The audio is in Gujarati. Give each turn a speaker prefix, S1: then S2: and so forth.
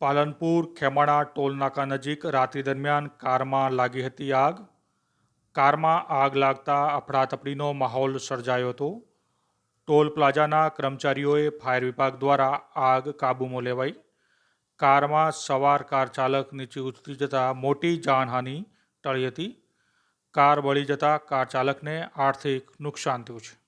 S1: પાલનપુર ખેમાણા ટોલનાકા નજીક રાત્રિ દરમિયાન કારમાં લાગી હતી આગ. કારમાં આગ લાગતા અફડાતફડીનો માહોલ સર્જાયો હતો. ટોલ પ્લાઝાના કર્મચારીઓએ ફાયર વિભાગ દ્વારા આગ કાબૂમાં લેવાઈ. કારમાં સવાર કાર ચાલક નીચે ઉતરી જતા મોટી જાનહાનિ ટળી હતી. કાર બળી જતા કાર ચાલકને આર્થિક નુકસાન થયું છે.